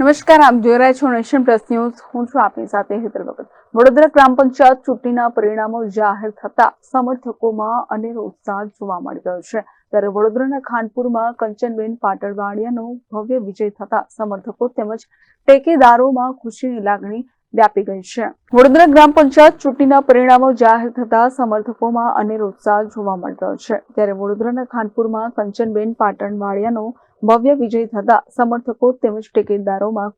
નમસ્કાર, આપ જોઈ રહ્યા છો નેશન પ્લસ ન્યૂઝ. હું છું આપની સાથે હેતલ ભગત. વડોદરા ગ્રામ પંચાયત ચૂંટણીના પરિણામો જાહેર થતા સમર્થકોમાં અનેરો ઉત્સાહ જોવા મળી રહ્યો છે. ત્યારે વડોદરાના ખાનપુરમાં કંચનબેન પાટણવાડિયાનો ભવ્ય વિજય થતા સમર્થકો તેમજ ટેકેદારોમાં ખુશીની લાગણી વ્યાપી ગઈ છે. વડોદરા ગ્રામ પંચાયત ચૂંટણીના પરિણામો જાહેર થતા સમર્થકોમાં અનેરો ઉત્સાહ જોવા મળી રહ્યો છે. ત્યારે વડોદરાના ખાનપુરમાં કંચનબેન પાટણવાડિયાનો ભવ્ય વિજય થતા સમર્થકો તેમજ ટેકેદારોમાં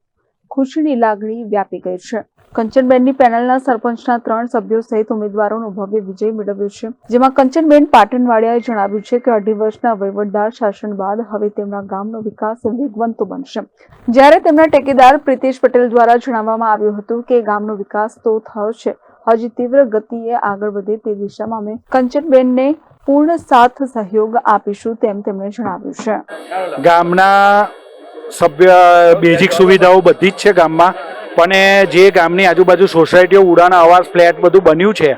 ખુશીની લાગણી વ્યાપી ગઈ છે. કંચનબેનની પેનલના સરપંચના ત્રણ સભ્યો સહિત ઉમેદવારોનો ભવ્ય વિજય મેળવ્યો છે. જેમાં કંચનબેન પાટણવાડિયાએ જણાવ્યું છે કે અઢી વર્ષના વહીવટદાર શાસન બાદ હવે તેમના ગામનો વિકાસ વેગવંતો બનશે. જ્યારે તેમના ટેકેદાર પ્રિતેશ પટેલ દ્વારા જણાવવામાં આવ્યું હતું કે ગામનો વિકાસ તો થયો છે, હજી તીવ્ર ગતિએ આગળ વધે તે દિશામાં અમે કંચનબેનને પૂર્ણ સાથ સહયોગ આપીશું તેમ તેમણે જણાવ્યું છે. ગામના સભ્ય બેઝિક સુવિધાઓ બધી જ છે ગામમાં પણ જે ગામની આજુબાજુ સોસાયટીઓ ઉડાન આવાસ ફ્લેટ બધું બન્યું છે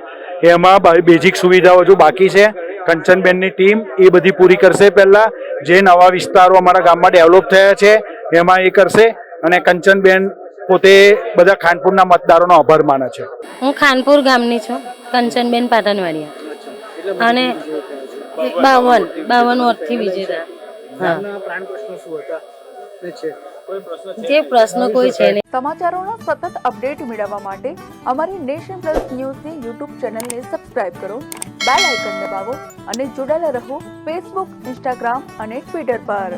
એમાં બેઝિક સુવિધાઓ હજુ બાકી છે. કંચનબેનની ટીમ એ બધી પૂરી કરશે પહેલાં. જે નવા વિસ્તારો અમારા ગામમાં ડેવલપ થયા છે એમાં એ કરશે અને કંચનબેન પોતે બધા ખાનપુરના મતદારોનો આભાર માને છે. હું ખાનપુર ગામની છું કંચનબેન પાટણવાડિયા. અને બાવન બાવન વર્ષથી વિજેતા. હા. જે પ્રશ્ન કોઈ છે નહીં. સમાચારોના સતત અપડેટ મેળવવા માટે અમારી નેશન પ્લસ ન્યૂઝની યુટ્યુબ ચેનલને સબસ્ક્રાઇબ કરો બેલ આઇકન દબાવો અને જોડાયેલા રહો ફેસબુક ઇન્સ્ટાગ્રામ અને ટ્વિટર પર.